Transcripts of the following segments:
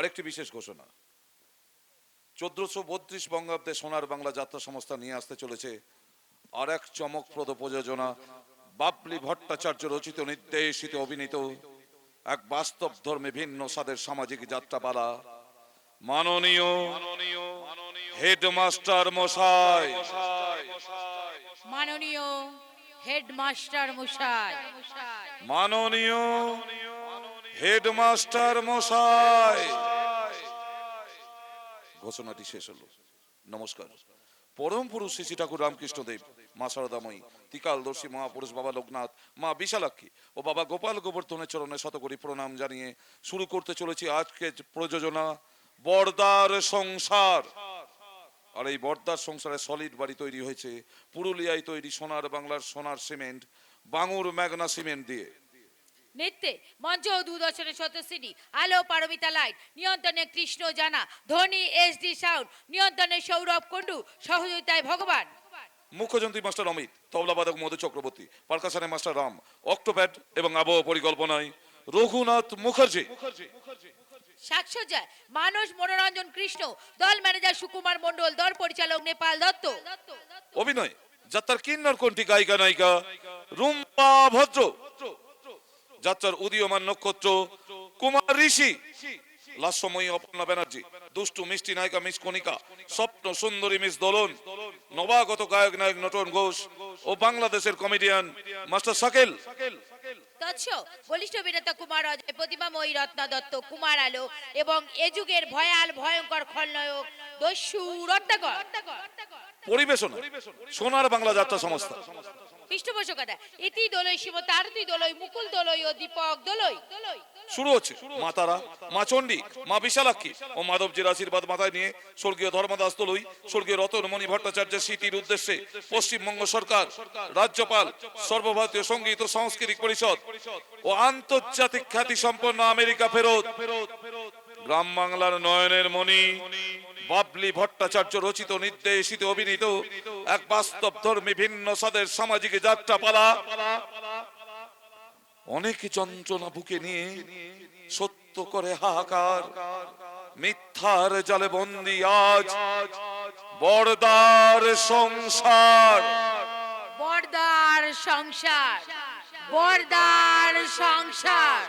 আরেকটি বিশেষ ঘোষণা। চোদ্দশো বত্রিশ বঙ্গাব্দে সোনার বাংলা যাত্রা সংস্থা নিয়ে আসতে চলেছে আর এক চমকপ্রদ প্রযোজনা বাবলি ভট্টাচার্য রচিত নির্দেশিত অভিনীত এক বাস্তব ধর্মে ভিন্ন স্বাদের সামাজিক যাত্রাপালা। মাননীয় হেডমাস্টার মশাই। মাননীয় হেডমাস্টার মশাই। মাননীয় হেডমাস্টার মশাই। ঘোষণাটি শেষ হলো। নমস্কার। পরম পুরুষ শ্রী ঠাকুর রামকৃষ্ণদেব, মা শারদাময়ী তিকালদর্শী মহাপুরুষ বাবা লোকনাথ, মা বিশালাক্ষী ও বাবা গোপাল গোবর্ধনের চরণে শতকরি প্রণাম জানিয়ে শুরু করতে চলেছি আজকে প্রযোজনা বর্দার সংসার। আর এই বর্দার সংসারে সলিড বাড়ি তৈরি হয়েছে। পুরুলিয়ায় তৈরি সোনার বাংলার সোনার সিমেন্ট, বাঙুর ম্যাগনা সিমেন্ট দিয়ে। নৃত্যে মঞ্চ ও দূরদর্শনের সত্যশ্রী আলো পারমিতা লাইট নিয়ন্ত্রণে কৃষ্ণ জানা ধোনি এসডি সাউন্ড নিয়ন্ত্রণে সৌরভ কুণ্ডু সহযোগিতায় ভগবান। মুখ্যযন্ত্রী মাস্টার অমিত তবলাবাদক মধু চক্রবর্তী পারকাশানে মাস্টার রাম অক্টোপ্যাড এবং আবহাওয়া পরিকল্পনায় রঘুনাথ মুখার্জি। সাক্ষজ্জায় মানস মনোরঞ্জন কৃষ্ণ দল ম্যানেজার সুকুমার মন্ডল দল পরিচালক নেপাল দত্ত। অভিনয় যাত্রার কিন্নর কোনটি গায়িকা নায়িকা রুম্পা ভদ্র। যাত্রার উদীয়মান নক্ষত্র কুমার ঋষি। লাস্যময়ী অপর্ণা ব্যানার্জি দুষ্টু মিষ্টি নায়িকা মিস কণিকা স্বপ্ন সুন্দরী মিস দোলন নবাগত গায়ক নায়ক নটন ঘোষ ও বাংলাদেশের কমেডিয়ান মাস্টার সাকেল তৎস বলিষ্ঠ অভিনেতা কুমার অজয় প্রতিমাময়ী রত্না দত্ত কুমার আলো এবং এ যুগের ভয়াল ভয়ঙ্কর খলনায়ক দস্যু রত্নাকর। পরিবেশনা সোনার বাংলা যাত্রা সংস্থা। পৃষ্ঠপোষকতা ইতি দোলই শিবত আরতি দোলই, মুকুল দোলই ও দীপক দোলই। শুরু হচ্ছে। মা তারা মা চণ্ডী, মা বিশালাক্ষী ও মাধবজির আশীর্বাদ মাথায় নিয়ে স্বর্গীয় ধর্মদাস দলুই, স্বর্গীয় রতনমণি ভট্টাচার্যের স্মৃতির উদ্দেশ্যে পশ্চিমবঙ্গ সরকার, রাজ্যপাল, সর্বভারতীয় সংগীত ও সাংস্কৃতিক পরিষদ ও আন্তর্জাতিক খ্যাতি সম্পন্ন আমেরিকা ফেরত ফেরত। গ্রাম বাংলার নয়নের মণি, বাবলি ভট্টাচার্য রচিত, নির্দেশিত, অভিনীত এক বাস্তব ধর্মী ভিন্ন স্বাদের সামাজিক যাত্রা পালা অনেক যন্ত্রণা বুকে নিয়ে সত্য করে হাহাকার, মিথ্যার জালে বন্দি আজ বড়দার সংসার। বর্দার সংসার বর্দার সংসার।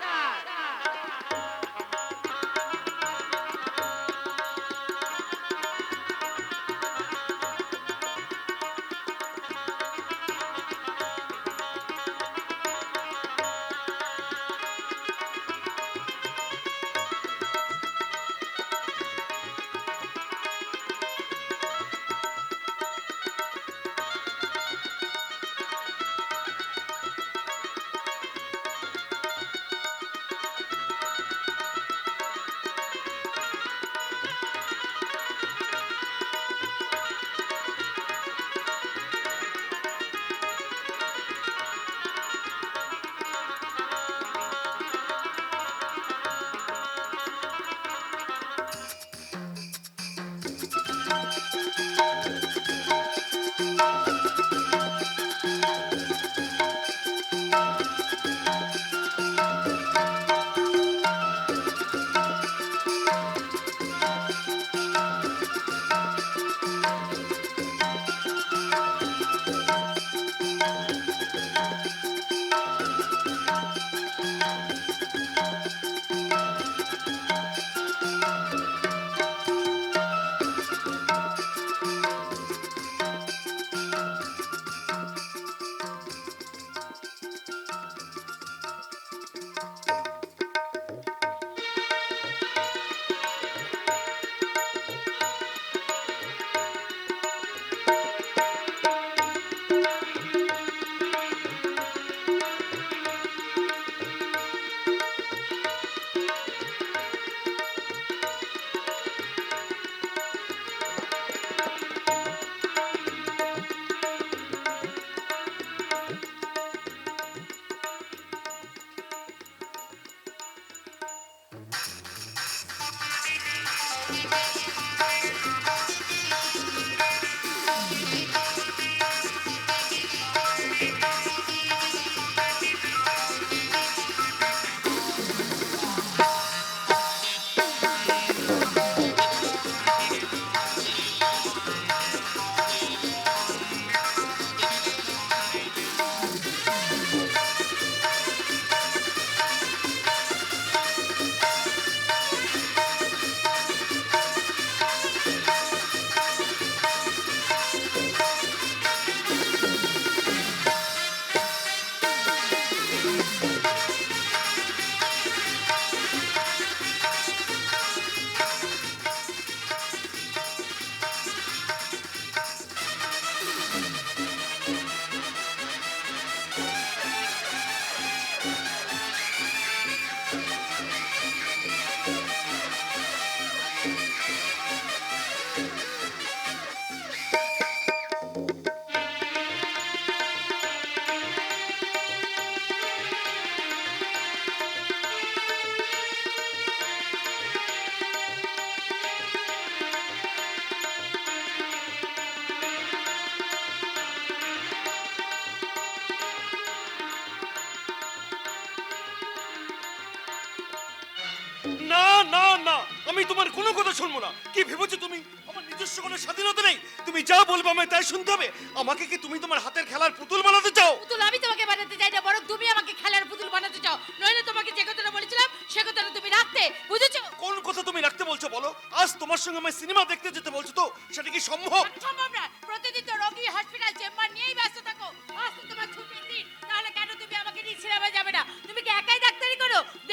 আমি তোমার কোনো কথা শুনব না। কি ভেবেছো তুমি? আমার নিজস্ব কোনো স্বাধীনতা নেই। তুমি যা বলবে আমায় তাই শুনতে হবে। আমাকে কি তুমি তোমার হাতের খেলার পুতুল বানাতে চাও? পুতুল আমি তোমাকে বানাতে চাই না বরং তুমি আমাকে খেলার পুতুল বানাতে চাও। নইলে তোমাকে যে কথাটা বলেছিলাম সে কথাটা তুমি রাখতে বুঝেছ? কোন কথা তুমি রাখতে বলছো বলো? আজ তোমার সঙ্গে আমি সিনেমা দেখতে যেতে বলছো তো সেটা কি সম্ভব? সম্ভব না।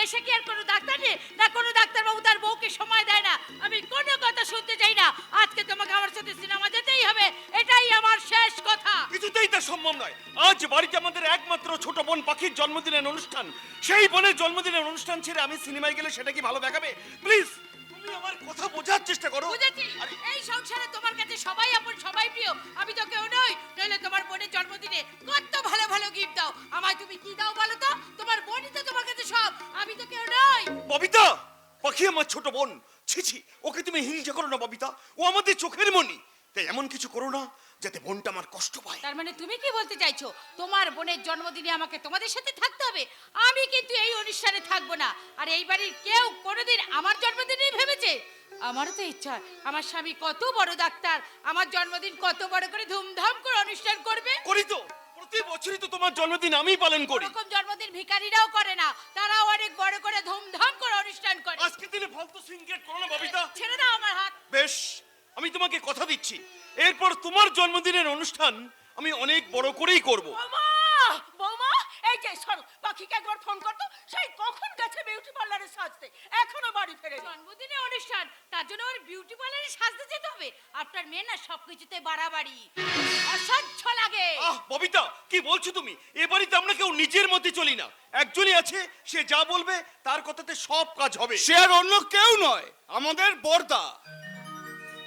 দেশে কি আর কোনো ডাক্তার নেই? না, কোনো ডাক্তারবাবু তার বউকে সময় দেয় না। আমি কোনো কথা শুনতে চাই না। আজকে তোমাকে আমার সাথে সিনেমা যেতেই হবে। এটাই আমার শেষ কথা। কিছুতেই তা সম্ভব নয়। আজ বাড়িতে আমাদের একমাত্র ছোট বোন পাখির জন্মদিনের অনুষ্ঠান। সেই বোনের জন্মদিনের অনুষ্ঠান ছেড়ে আমি সিনেমায় গেলে সেটা কি ভালো দেখাবে? প্লিজ তুমি আমার কথা বোঝার চেষ্টা করো। বুঝেছি। এই সংসারে তোমার কাছে সবাই আপন সবাই প্রিয়। আমি তো কেউ নই। নইলে তোমার বোনের জন্মদিনে কত ভালো ভালো গিফট দাও। আমায় তুমি কি দাও বলো তো? তোমার বোনই তো তোমার কাছে সব। আমি তো কেউ নই। ববিতা পাখি আমার ছোট বোন। ছি ছি ওকে তুমি হিংসা করো না ববিতা। ও আমাদের চোখের মনি তাই এমন কিছু করো না। যাতে বোনটা আমার কষ্ট পায়। তার মানে তুমি কি বলতে চাইছো? তোমার বোনের জন্মদিনে আমাকে তোমাদের সাথে থাকতে হবে? আমি কিন্তু এই অনুষ্ঠানে থাকব না। আর এই বাড়ির কেউ কোনোদিন আমার জন্মদিনই ভেবেছে? আমারও তো ইচ্ছা। আমার স্বামী কত বড় ডাক্তার। আমার জন্মদিন কত বড় করে ধুমধাম করে অনুষ্ঠান করবে? করি তো। প্রতি বছরই তো তোমার জন্মদিন আমি পালন করি। এরকম জন্মদিন ভিখারিরাও করে না। তারাও অনেক বড় করে ধুমধাম করে অনুষ্ঠান করে। আজকে দিনে ফালতু সিনক্রেট করো না ববিতা। ছেড়ে দাও আমার হাত। বেশ আমি তোমাকে কথা দিচ্ছি। এরপর তোমার জন্মদিনের অনুষ্ঠান আমি অনেক বড় করেই করব। বৌমা এই যে সর পাখিকে একবার ফোন করতো সেই কখন গেছে বিউটি পার্লারে সাজতে? এখনও বাড়ি ফেরে জন্মদিনে অনুষ্ঠান তার জন্য ওর বিউটি পার্লারে সাজতে যেতে হবে। আপনার মেয়ে না সবকিছুতে বাড়াবাড়ি। অসহ্য লাগে। আহ ববিতা কি বলছো তুমি? এ বাড়িতে আমরা কেউ নিজের মধ্যে চলি না। একজনই আছে সে যা বলবে তার কথাতে সব কাজ হবে। সে আর অন্য কেউ নয় আমাদের বর্দা।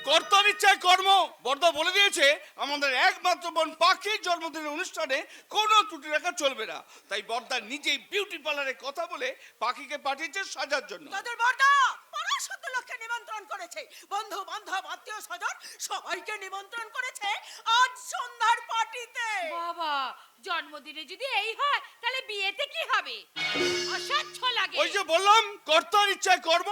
কর্তার ইচ্ছায় কর্ম। বর্দা বলে দিয়েছে আমাদের একমাত্র বোন পাখির জন্মদিনের অনুষ্ঠানে কোনো ত্রুটি রাখা চলবে না। তাই বর্দা নিজেই বিউটি পার্লারে কথা বলে পাখিকে পাঠিয়েছে সাজার জন্য। তোদের বড়দা পরাশত লোককে নিমন্ত্রণ করেছে। বন্ধু বান্ধব আত্মীয় স্বজন সবাইকে নিমন্ত্রণ করেছে আজ সন্ধ্যার পার্টিতে। বাবা জন্মদিনে যদি এই হয় তাহলে বিয়েতে কি হবে? অসহ্য লাগে। ওই যে বললাম কর্তার ইচ্ছায় কর্ম।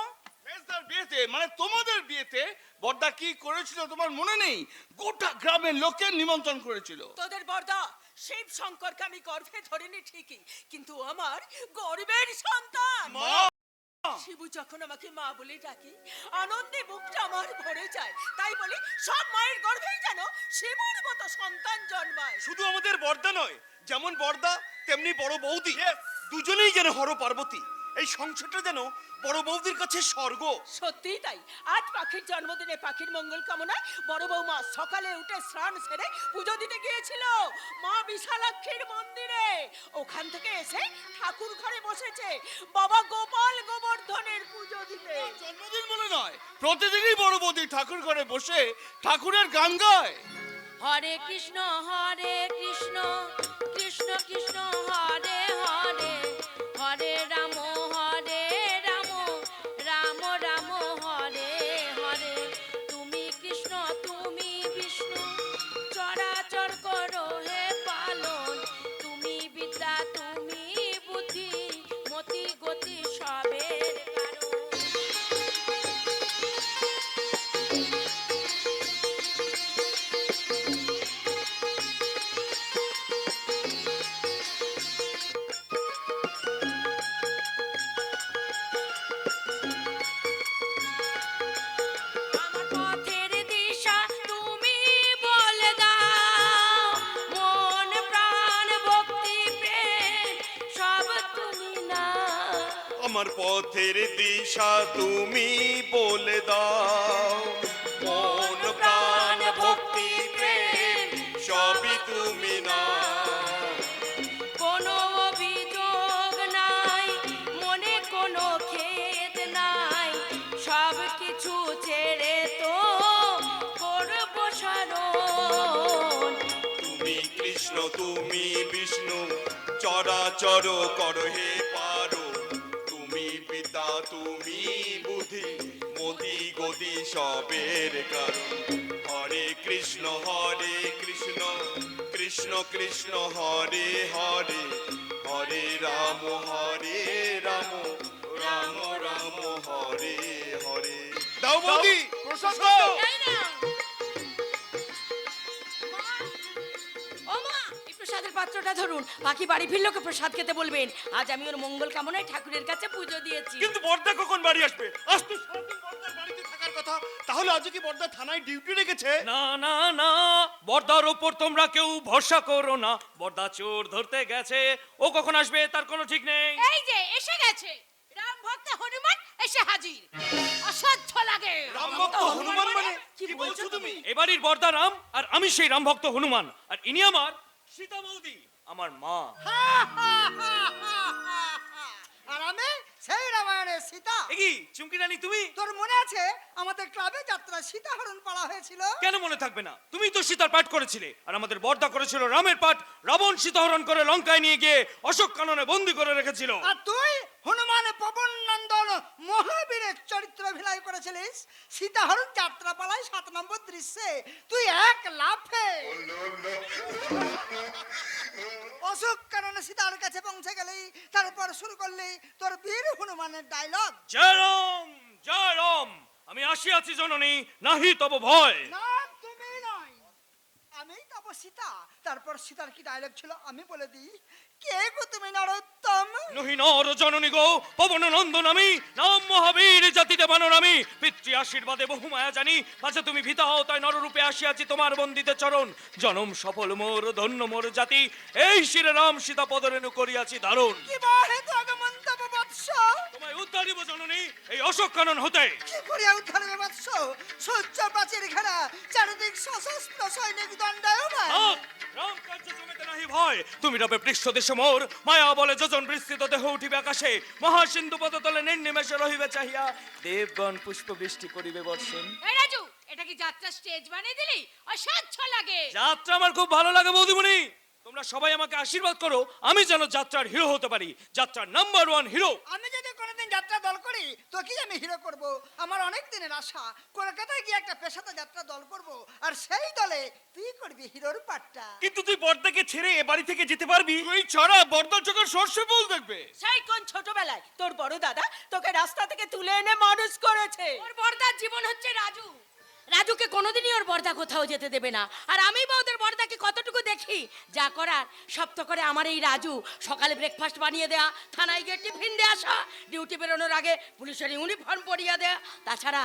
মেজদার বিয়েতে মানে তোমাদের বিয়েতে বর্দা কি করেছিল তোমার মনে নেই? গোটা গ্রামের লোকের নিমন্ত্রণ করেছিল। তোদের বর্দা শিব শঙ্করকে আমি গর্ভে ধরিনি ঠিকই কিন্তু আমার গর্বের সন্তান। মা! শিবু যখন আমাকে মা বলে ডাকি আনন্দে বুকটা আমার ভরে যায়। তাই বলি সব মায়ের গর্ভেই যেন শিবুর মতো সন্তান জন্মায়। শুধু আমাদের বর্দা নয় যেমন বর্দা তেমনি বড় বৌদি। দুজনেই যেন হর পার্বতী এই সংসারটা যেন বড় বৌদির কাছে স্বর্গ। সত্যিই তাই। আজ পাখির জন্মদিনে পাখির মঙ্গল কামনায় বড় বৌমা সকালে উঠে স্নান সেরে পুজো দিতে গিয়েছিল। মা বিশালাক্ষীর মন্দিরে। ওখান থেকে এসে ঠাকুর ঘরে বসেছে। বাবা গোপাল গোবর্ধনের পুজো দিতে। জন্মদিন বলে নয়। প্রতিদিনই বড় বৌদি ঠাকুর ঘরে বসে ঠাকুরের গান গায়। হরে কৃষ্ণ হরে কৃষ্ণ কৃষ্ণ কৃষ্ণ হরে পথের দিশা তুমি বলে দাও। মন, প্রাণ, ভক্তি, প্রেম, সবই তুমি না কোনো অভিযোগ নাই, মনে কোনো সব কিছু ছেড়ে তো তুমি কৃষ্ণ, তুমি বিষ্ণু, চরাচর করো হে তুমি বুদ্ধি মোদি গদি সবের কারণ। হরে কৃষ্ণ হরে কৃষ্ণ কৃষ্ণ কৃষ্ণ হরে হরে। হরে রাম হরে রাম রাম রাম হরে হরে। দাও মোদি প্রসাদ দাও। প্রসাদের পাত্রটা ধরুন। বাকি বাড়ি ফিরলোকে প্রসাদ খেতে বলবেন? আজ আমি ওর মঙ্গল কামনায় ঠাকুরের কাছে পুজো দিয়েছি। কিন্তু বর্দা কখন বাড়ি আসবে? আজ তো সারাদিন বর্দার বাড়িতে থাকার কথা। তাহলে আজ কি বর্দা থানায় ডিউটি রেখেছে? না না না। বর্দার ওপর তোমরা কেউ ভরসা করো না। বর্দা চোর ধরতে গেছে। ও কখন আসবে তার কোনো ঠিক নেই। এই যে এসে গেছে। রাম ভক্ত হনুমান এসে হাজির। অসহ্য লাগে। রামভক্ত হনুমান মানে? কি বলছো তুমি? এবাড়ির বর্দা রাম আর আমি সেই রাম ভক্ত হনুমান। আর ইনি আমার সীতা বৌদি আমার মা। আর আমি? সেই রামায়ণের সীতা। এগি চুমকি রানী তুমি? তোর মনে আছে? আমাদের ক্লাবে যাত্রা সীতাহরণ পালা হয়েছিল। কেন মনে থাকবে না? তুমি তো সীতার পাঠ করেছিলে আর আমাদের বর্দা করেছিল রামের পাঠ। রাবণ সীতাহরণ করে লঙ্কায় নিয়ে গিয়ে অশোক কাননে বন্দি করে রেখেছিল। আর তুই হনুমান পবন নন্দন মহাবীরের চরিত্র অভিনয় করেছিলিস? সীতাহরণ যাত্রা পালায় সাত নম্বর দৃশ্যে। তুই এক লাফে। অশোক কারণে সীতার কাছে পৌঁছে গেলেই তারপর শুরু করলে তোর বীর হনুমানের ডায়লগ জয়রাম জয়রাম আমি রাম আমি আসিয়াছি জননী নাহি তব ভয়। না তুমি নয়। আমি তব সীতা। তারপর সীতার কি ডায়লগ ছিল আমি বলে দিই। কে গো তুমি নরোত্তম? নহি নর জননী গো পবন নন্দন আমি নাম মহাবীর জাতিতে বানর আমি পিতৃ আশীর্বাদে বহু মায়া জানি পাছে তুমি ভীতা হও তাই নররূপে আসিয়াছি তোমার বন্দিতে চরণ। জনম সফল মোর ধন্য মোর জাতি এই শিরে রাম সীতা পদরেণু করিয়াছি দারুণ কি বাহে তো আগমন তোমায় উদ্ধারিব জননী এই অশোক কানন হতে। কি করিয়া উদ্ধার হবে প্রাচীর ঘেরা চারিদিক সশস্ত্র সৈনিক দণ্ডায়মান। রাম কার্য জমিতে নাহি ভয়। তুমি রবে পৃষ্ঠ দেশ মোর। মায়া বলে যোজন বিস্তৃত দেহ উঠিবে আকাশে। মহাসিন্ধু পদতলে নির্নিমেষে রহিবে চাহিয়া। দেবগণ পুষ্প বৃষ্টি করিবে বর্ষণ। এই রাজু এটা কি যাত্রা স্টেজ বানিয়ে দিলি? অসহ্য লাগে। যাত্রা আমার খুব ভালো লাগে বৌদিমণি। তোমরা সবাই আমাকে আশীর্বাদ করো আমি যেন যাত্রার হিরো হতে পারি। যাত্রার নাম্বার ওয়ান হিরো আমি যদি কোনোদিন যাত্রা দল করি তো কি আমি হিরো করব? আমার অনেক দিনের আশা। কলকাতায় গিয়ে একটা পেশাতে যাত্রা দল করব আর সেই দলে তুই করবি হিরোর পাটটা কিন্তু তুই বর্দাকে ছেড়ে এ বাড়ি থেকে যেতে পারবি? তুই ছাড়া বর্দার চোখের সর্ষে ফুল দেখবে। সেই কোন ছোটবেলায়? তোর বড় দাদা তোকে রাস্তা থেকে তুলে এনে মানুষ করেছে। ওর বর্দার জীবন হচ্ছে রাজু। রাজুকে কোনোদিনই ওর বর্দা কোথাও যেতে দেবে না। আর আমি বা ওদের বর্দাকে কতটুকু দেখি? যা করার সব তো করে আমার এই রাজু সকালে ব্রেকফাস্ট বানিয়ে দেয়া, থানায় গিয়ে টিফিন দিয়ে আসা ডিউটি বেরোনোর আগে পুলিশের ইউনিফর্ম পরিয়ে দেয়া। তাছাড়া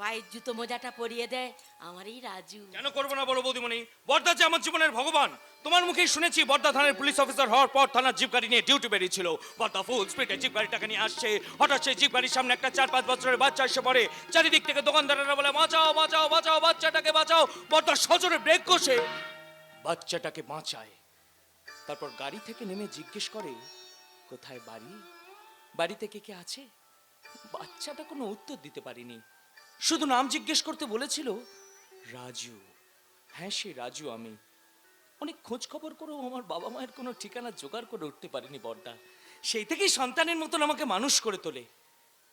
পায়ের জুতো মোজাটা পরিয়ে দেয়। আমার এই রাজু। কেন করব না বলো বৌদিমণি? বর্দা যে আমার জীবনের ভগবান। তোমার মুখেই শুনেছি, বর্দা থানার পুলিশ অফিসার হওয়ার পর থানার জিপ গাড়ি নিয়ে ডিউটি বেরিয়েছিল। বর্দা ফুল স্পিডে জিপ গাড়িটাকে নিয়ে আসছে। হঠাৎ সেই জিপ গাড়ির সামনে একটা চার পাঁচ বছরের বাচ্চা এসে পড়ে। চারিদিক থেকে দোকানদারেরা বলে, বাঁচাও বাঁচাও বাঁচাও, বাচ্চাটাকে বাঁচাও। বর্দা সজোরে ব্রেক কষে বাচ্চাটাকে বাঁচায়। তারপর গাড়ি থেকে নেমে জিজ্ঞেস করে, কোথায় বাড়ি? বাড়িতে কে কে আছে? বাচ্চাটা কোনো উত্তর দিতে পারিনি। শুধু নাম জিজ্ঞেস করতে বলেছিল রাজু। হ্যাঁ সে রাজু আমি। অনেক খোঁজ খবর করেও আমার বাবা মায়ের কোনো ঠিকানা জোগাড় করে উঠতে পারিনি বড়দা সেই থেকেই সন্তানের মতন আমাকে মানুষ করে তোলে।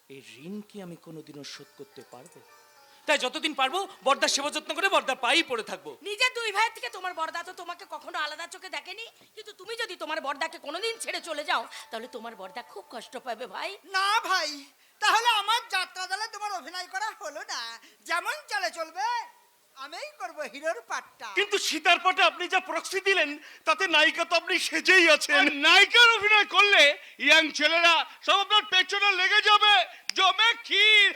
এই ঋণ কি আমি কোনোদিনও শোধ করতে পারব? তাই যতদিন পারব বর্দার সেবা যত্ন করে বর্দার পাই পড়ে থাকব। নিজের দুই ভাইয়ের থেকে তোমার বর্দা তো তোমাকে কখনো আলাদা চোখে দেখেনি? কিন্তু তুমি যদি তোমার বর্দাকে কোনোদিন ছেড়ে চলে যাও তাহলে তোমার বর্দা খুব কষ্ট পাবে ভাই। না ভাই তাহলে আমার যাত্রা দলে তোমার অভিনয় করা হলো না। যেমন চলে চলবে আমিই করব হিরোর পাটটা। কিন্তু সীতার পাটে আপনি যা প্রক্সি দিলেন তাতে নায়িকা তো আপনি সেজেই আছেন। নায়িকার অভিনয় করলে ইয়াং ছেলেরা সব আপনার পেছনে লেগে যাবে জমে ক্ষীর।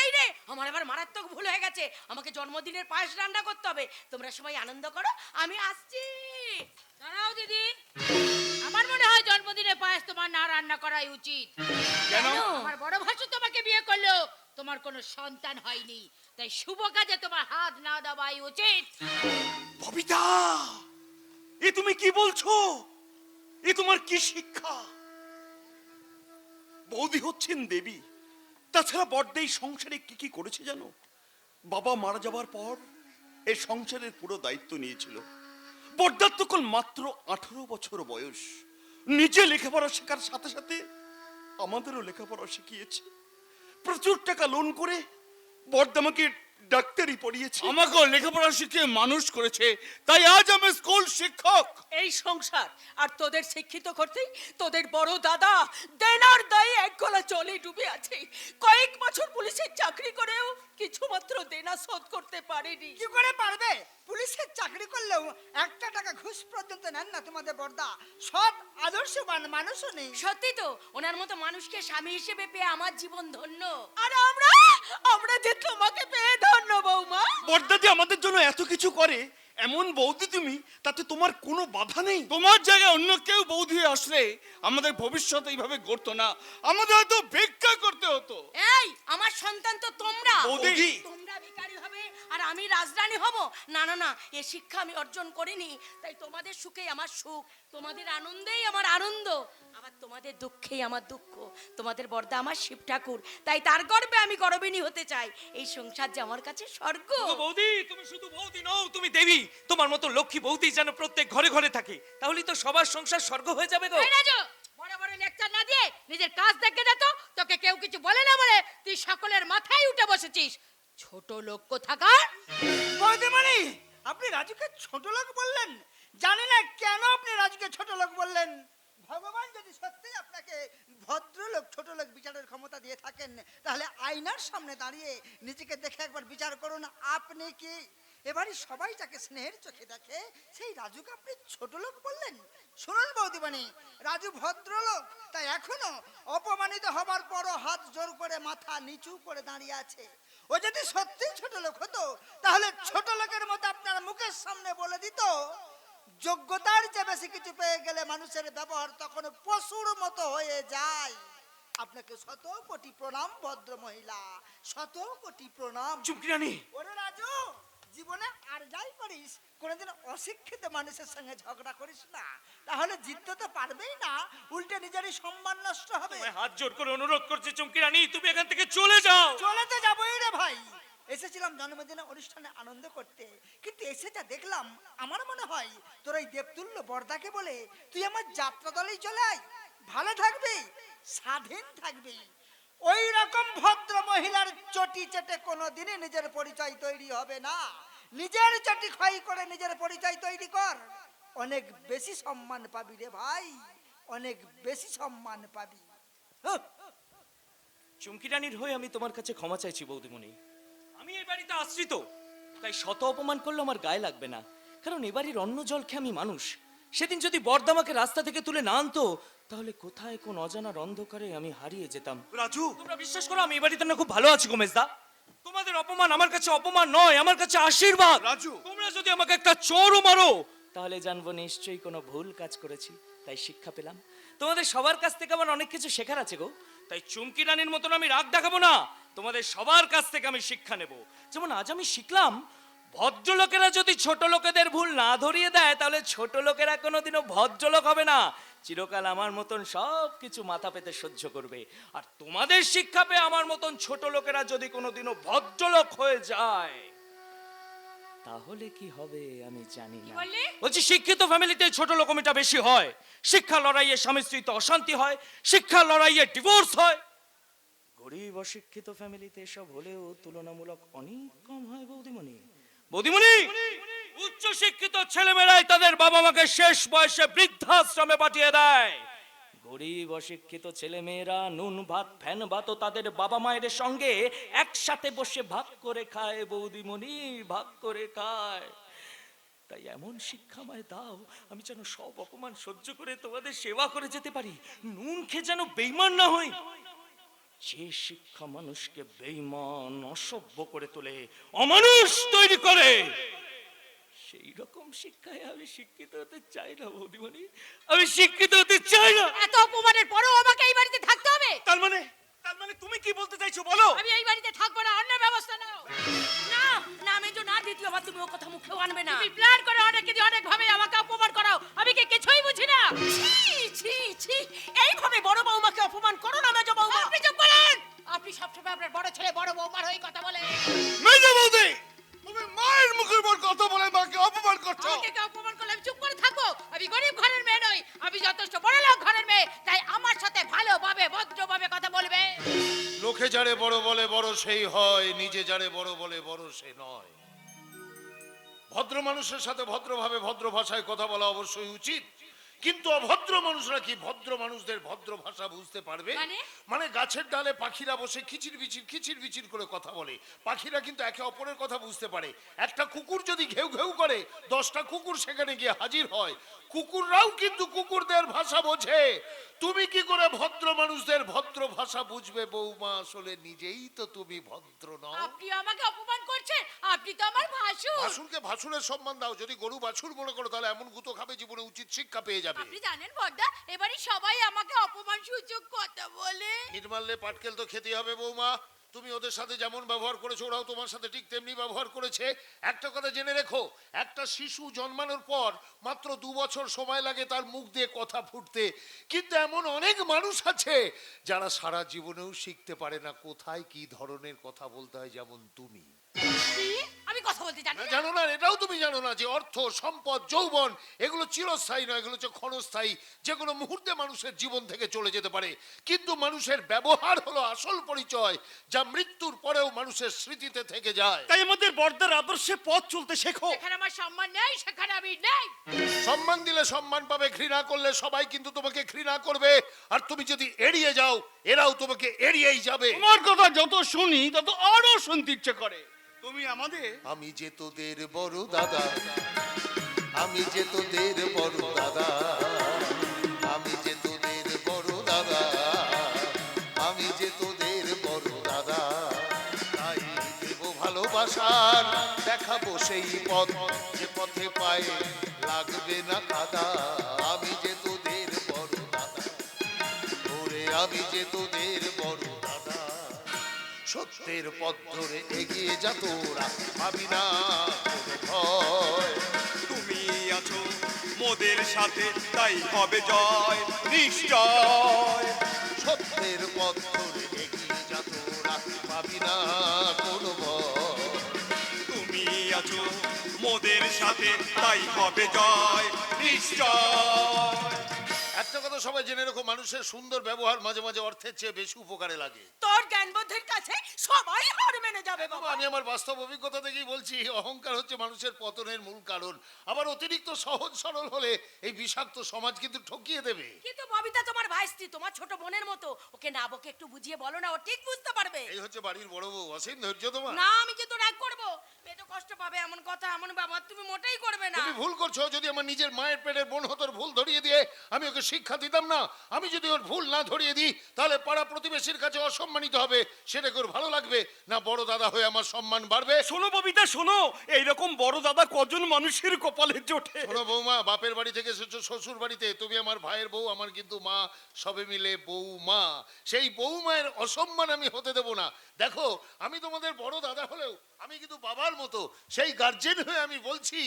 এই রে আমার এবার মারাত্মক ভুল হয়ে গেছে। আমাকে জন্মদিনের পায়েস রান্না করতে হবে। তোমরা সবাই আনন্দ করো আমি আসছি। দাঁড়াও দিদি। আমার মনে হয় জন্মদিনে পায়েস তোমার রান্না করাই উচিত। কেন? আমার বড় ভাসু তোমাকে বিয়ে করল। তোমার কোনো সন্তান হয়নি। তাই শুভ কাজে তোমার হাত না দেওয়াই উচিত। ববিতা এ তুমি কি বলছো? এ তোমার কি শিক্ষা? বৌদি হচ্ছেন দেবী। তাছাড়া বড়দে এই সংসারে কি কি করেছে জানো? বাবা মারা যাবার পর এ সংসারের পুরো দায়িত্ব নিয়েছিল। বড়দার তখন মাত্র আঠারো বছর বয়স। নিজে লেখাপড়া শেখার সাথে সাথে আমাদেরও লেখাপড়া শিখিয়েছে। প্রচুর টাকা লোন করে বর্ধমাকে ডাক্তারি পড়িয়েছে। আমাকে লেখাপড়া শিখিয়ে মানুষ করেছে। তাই আজ আমি স্কুল শিক্ষক। এই সংসার আর তোদের শিক্ষিত করতেই তোদের বড় দাদা দেনার জলে ডুবে আছে। কয়েক বছর পুলিশের চাকরি করেও কিছু মাত্র দেনা শোধ করতে পারেনি। কি করে পারবে? পুলিশের চাকরি করলেও একটা টাকা ঘুষ পর্যন্ত নেন না তোমাদের বর্দা। সৎ আদর্শবান মানুষও নেই। সত্যি তো ওনার মতো মানুষকে স্বামী হিসেবে পেয়ে আমার জীবন ধন্য। আর আমরা? আমরা যে তোমাকে পেয়ে ধন্য বৌমা। বর্দা যে আমাদের জন্য এত কিছু করে এমন বৌদি তুমি তাতে তোমার কোনো বাধা নেই? তোমার জায়গায় অন্য কেউ বৌদি আসলে আমাদের ভবিষ্যৎ এইভাবে গড়তো না। আমাদের হয়তো ভিক্ষা করতে হতো। এই আমার সন্তান তো তোমরা। বৌদি। তোমরা ভিখারি হবে আর আমি রাজরানী হব। না না না এ শিক্ষা আমি অর্জন করিনি তাই তোমাদের সুখেই আমার সুখ। তোমাদের আনন্দেই আমার আনন্দ। আবার তোমাদের দুঃখেই আমার দুঃখ। তোমাদের বর্দা আমার শিব ঠাকুর। তাই তার গর্বে আমি গর্বিনী হতে চাই। এই সংসার যে আমার কাছে স্বর্গ। বৌদি তুমি শুধু বৌদি নও তুমি দেবী। তোমার মতো লক্ষ্মী বৌদি যেন প্রত্যেক ঘরে ঘরে থাকে। তাহলে তো সবার সংসার স্বর্গ হয়ে যাবে গো। বড় বড় লেকচার না দিয়ে নিজের কাজ দেখে দে তো। তোকে কেউ কিছু বলে না বলে তুই সকলের মাথায় উঠে বসেছিস। ছোট লোক কোথাকার? বৌদিমণি আপনি রাজুকে ছোট লোক বললেন? জানি না কেন আপনি রাজুকে ছোট লোক বললেন। ভগবান যদি সত্যি আপনাকে ভদ্রলোক, ছোট লোক বিচারের ক্ষমতা দিয়ে থাকেন, তাহলে আয়নার সামনে দাঁড়িয়ে নিজেকে দেখে একবার বিচার করুন। আপনি কি এবারে সবাই যাকে স্নেহের চোখে দেখে, সেই রাজুকে আপনি ছোট লোক বললেন? শুনুন বৌদিমণি, রাজু ভদ্রলোক, তাই এখনও অপমানিত হবার পরও হাত জোর করে, মাথা নিচু করে দাঁড়িয়ে আছে। ও যদি সত্যি ছোট লোক হতো, তাহলে ছোট লোকের মতো আপনার মুখের সামনে বলে দিত যোগ্যতার চেয়ে বেশি কিছু পেয়ে গেলে মানুষের ব্যবহার তখন পশুর মতো হয়ে যায়। আপনাকে শত কোটি প্রণাম ভদ্র মহিলা। শত কোটি প্রণাম। চুমকি ওরে রাজু জীবনে আর যাই করিস কোনোদিন অশিক্ষিত মানুষের সঙ্গে ঝগড়া করিস না। তাহলে জিততে তো পারবেই না উল্টে নিজেরই সম্মান নষ্ট হবে। হাত জোর করে অনুরোধ করছি চুমকি রানী তুমি এখান থেকে চলে যাও। চলে তো যাবোই রে ভাই। এসেছিলাম জন্মদিনে অনুষ্ঠানে আনন্দ করতে। কিন্তু এসে যা দেখলাম, আমার মনে হয় তোর ওই দেবতুল্য বর্দাকে বলে, তুই আমার যাত্রা দলেই চলে আয়, ভালো থাকবি, স্বাধীন থাকবি। ওই রকম ভদ্র মহিলার চটি চেটে কোনোদিনই নিজের পরিচয় তৈরি হবে না। নিজের চটি ক্ষয় করে নিজের পরিচয় তৈরি কর। অনেক বেশি সম্মান পাবি রে ভাই, অনেক বেশি সম্মান পাবি। হুঁ। চুমকি রানীর হয়ে আমি তোমার কাছে ক্ষমা চাইছি বৌদিমণি। আমি এই বাড়িতে আশ্রিত তাই শত অপমান করলে আমার গায়ে লাগবে না। কারণ এ বাড়ির অন্ন জল খেয়ে আমি মানুষ। সেদিন যদি বর্দামাকে রাস্তা থেকে তুলে না আনতো তাহলে কোথায় কোন অজানার অন্ধকারে আমি হারিয়ে যেতাম। রাজু! তোমরা বিশ্বাস করো আমি এই বাড়িতে না খুব ভালো আছি গোমেশদা তোমাদের অপমান আমার কাছে অপমান নয় আমার কাছে আশীর্বাদ। রাজু। তোমরা যদি আমাকে একটা চোরও মারো তাহলে জানব নিশ্চয়ই কোনো ভুল কাজ করেছি। তাই শিক্ষা পেলাম। তোমাদের সবার কাছ থেকে আমার অনেক কিছু শেখার আছে গো। তাই চুমকি রানীর মতন আমি রাগ দেখাবো না। তোমাদের সবার কাছ থেকে আমি শিক্ষা নেব। যেমন আজ আমি শিখলাম ভদ্রলোকেরা যদি ছোট লোকেদের ভুল না ধরিয়ে দেয় তাহলে ছোট লোকেরা কোনোদিনও ভদ্রলোক হবে না। চিরকাল আমার মতন সব কিছু মাথা পেতে সহ্য করবে। আর তোমাদের শিক্ষা পেয়ে আমার মতন ছোট লোকেরা যদি কোনোদিনও ভদ্রলোক হয়ে যায় তাহলে কি হবে আমি জানি না। বলছি শিক্ষিত ফ্যামিলিতে ছোট লোকমিটা বেশি হয়। শিক্ষা লড়াইয়ে স্বামী স্ত্রীতে অশান্তি হয়। শিক্ষা লড়াইয়ে ডিভোর্স হয়। গরিব অশিক্ষিত ফ্যামিলিতে এসব হলেও তুলনামূলক অনেক কম হয় বৌদিমণি। বৌদিমণি উচ্চ শিক্ষিত ছেলেমেয়েরাই তাদের বাবা মাকে শেষ বয়সে বৃদ্ধাশ্রমে পাঠিয়ে দেয়। গরিব অশিক্ষিত ছেলেমেয়েরা নুন ভাত ফ্যান ভাতও তাদের বাবা মায়ের সঙ্গে একসাথে বসে ভাগ করে খায় বৌদিমণি ভাগ করে খায়। তাই এমন শিক্ষা আমায় দাও আমি যেন সব অপমান সহ্য করে তোমাদের সেবা করে যেতে পারি। নুন খেয়ে যেন বেইমান না হই। যে শিক্ষা মানুষকে বেইমান অসভ্য করে তোলে অমানুষ তৈরি করে সেই রকম শিক্ষায় আমি শিক্ষিত হতে চাই না বৌদিমণি। আমি শিক্ষিত হতে চাই না। এত অপমানের পরেও আমাকে এই বাড়িতে থাকতে হবে? তার মানে? তার মানে তুমি কি বলতে চাইছো? বলো। আমি এই বাড়িতে থাকব না অন্য ব্যবস্থা নাও। না না আমি যে না দ্বিতীয়বার তুমি ও কথা মুখেও আনবে না। তুমি প্ল্যান করে অনেক কিছু অনেক ভাবে আমাকে অপমান করাও। আমি কি কিছুই বুঝি না? ছি ছি ছি এইভাবে বড় বৌমাকে অপমান করো না মেজ বৌমা। আপনি চুপ করেন! আপনি সবসময় আপনার বড় ছেলে বড় বৌমার হয়ে কথা বলেন। মেজে বৌদি তুমি মায়ের মুখের উপর কথা বলে মাকে অপমান করছ। আমাকে অপমান যারে বড় বলে বড় সেই হয় নিজে যারে বড় বলে বড় সে নয়। ভদ্র মানুষের সাথে ভদ্রভাবে ভদ্র ভাষায় কথা বলা অবশ্যই উচিত। কিন্তু অভদ্র মানুষরা কি ভদ্র মানুষদের ভদ্র ভাষা বুঝতে পারবে? মানে? মানে গাছের ডালে পাখিরা বসে খিচির বিচির খিচির বিচির করে কথা বলে। পাখিরা কিন্তু একে অপরের কথা বুঝতে পারে। একটা কুকুর যদি ঘেউ ঘেউ করে দশটা কুকুর সেখানে গিয়ে হাজির হয়। কুকুররাও কিন্তু কুকুরদের ভাষা বোঝে। তুমি কি করে ভদ্র মানুষদের ভদ্র ভাষা বুঝবে বৌমা? আসলে নিজেই তো তুমি ভদ্র নও। আপনি আমাকে অপমান করছেন? আপনি তো আমার ভাসুর। ভাসুরকে ভাসুরের সম্মান দাও। যদি গরু বাছুর মনে করো তাহলে এমন গুতো খাবে জীবনে উচিত শিক্ষা পেয়ে যাবে। আপনি জানেন বড়দা এবারে সবাই আমাকে অপমান সূচক কথা বলে। মারলে পাটকেল তো খেতে হবে বৌমা। তুমি ওদের সাথে যেমন ব্যবহার করেছ, ওরাও তোমার সাথে ঠিক তেমনি ব্যবহার করেছে। একটা কথা জেনে রেখো, একটা শিশু জন্মানোর পর মাত্র দু বছর সময় লাগে তার মুখ দিয়ে কথা ফুটতে। কিন্তু এমন অনেক মানুষ আছে যারা সারা জীবনেও শিখতে পারে না কোথায় কি ধরনের কথা বলতে হয় যেমন তুমি? আমি কথা বলতে জানি না। জানো না এটাও তুমি জানো না যে অর্থ সম্পদ যৌবন এগুলো চিরস্থায়ী নয় এগুলো হচ্ছে ক্ষণস্থায়ী। যেগুলো মুহূর্তে মানুষের জীবন থেকে চলে যেতে পারে। কিন্তু মানুষের ব্যবহার হলো আসল পরিচয় যা মৃত্যুর পরেও মানুষের স্মৃতিতে থেকে যায়। তাই আমাদের বর্দার আদর্শে পথ চলতে শেখো। যেখানে আমার সম্মান নেই সেখানে আমি নেই। সম্মান দিলে সম্মান পাবে ঘৃণা করলে সবাই কিন্তু তোমাকে ঘৃণা করবে। আর তুমি যদি এড়িয়ে যাও এরাও তোমাকে এড়িয়েই যাবে। তোমার কথা যত শুনি তত আরও শুনতে ইচ্ছে করে। তুমি আমাদের? আমি যে তোদের বড় দাদা, আমি যে তোদের বড় দাদা, আমি যে তোদের বড় দাদা, আমি যে তোদের বড় দাদা। তাই দেব ভালোবাসার, দেখাবো সেই পথ যে পথে পায়ে লাগবে না কাদা। আমি যে তোদের বড় দাদা, ওরে আমি যে তোদের সত্যের পথ ধরে এগিয়ে যা তোরা ভাবি না তুমি আছো মোদের সাথে, তাই হবে জয়, নিশ্চয়। সত্যের পথ ধরে এগিয়ে যা তোরা ভাবি না, কোনো তুমি আছো মোদের সাথে, তাই হবে জয়, নিশ্চয়। একটা কথা সবাই জেনে রেখো, মানুষের সুন্দর ব্যবহার মাঝে মাঝে অর্থের চেয়ে বেশি উপকারে লাগে। তোর জ্ঞান কাছে সবাই মেনে যাবে বাবা, আমি আমার বাস্তব অভিজ্ঞতা থেকেই বলছি অহংকার হচ্ছে মানুষের পতনের মূল কারণ। আবার অতিরিক্ত সহজ সরল হলে এই বিষাক্ত সমাজ কিন্তু ঠকিয়ে দেবে। কিন্তু ববিতা তোমার ভাইস্তি তোমার ছোট বোনের মতো। ওকে না বকে একটু বুঝিয়ে বলো না ও ঠিক বুঝতে পারবে। এই হচ্ছে বাড়ির বড় বউ অসীম ধৈর্য তোমার। না আমি যে তো রাগ করব। কষ্ট পাবে এমন কথা এমন বাবা তুমি মোটেই করবে না। তুমি ভুল করছ যদি আমার নিজের মায়ের পেটের বোন হতো ভুল ধরিয়ে দিয়ে আমি ওকে শিক্ষা দিতাম না আমি যদি ওর ভুল না ধরিয়ে দিই তাহলে পাড়া প্রতিবেশীর কাছে অসম্মানিত হবে সেটা ওর ভালো লাগবে না বড় দাদা হয়ে আমার সম্মান বাড়বে? শোনো ববিতা শোনো। এইরকম বড় দাদা কজন মানুষের কপালে জোটে? শোনো বৌমা বাপের বাড়ি থেকে এসেছ শ্বশুর বাড়িতে। তুমি আমার ভাইয়ের বউ আমার কিন্তু মা সবে মিলে বৌমা। সেই বৌমায়ের অসম্মান আমি হতে দেব না। দেখো আমি তোমাদের বড় দাদা হলেও আমি কিন্তু বাবার মতো। সেই গার্জেন হয়ে আমি বলছি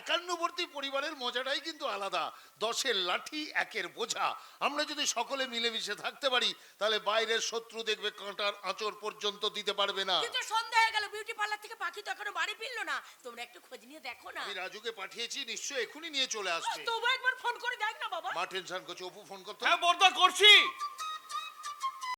একান্নবর্তী পরিবারের মজাটাই কিন্তু আলাদা। দশের লাঠি একের বোঝা। আমরা যদি সকলে মিলেমিশে থাকতে পারি তাহলে বাইরের শত্রু দেখবে কাঁটার আঁচড় পর্যন্ত দিতে পারবে না। কিন্তু সন্ধ্যা হয়ে গেল। বিউটি পার্লার থেকে পাখি তো এখনও বাড়ি ফিরলো না। তোমরা একটু খোঁজ নিয়ে দেখো না। আমি রাজুকে পাঠিয়েছি নিশ্চয় এখনই নিয়ে চলে আসবে। তবু একবার ফোন করে দেখ না বাবা। মা টেনশন করছে অপু ফোন করতে। হ্যাঁ বর্দা করছি।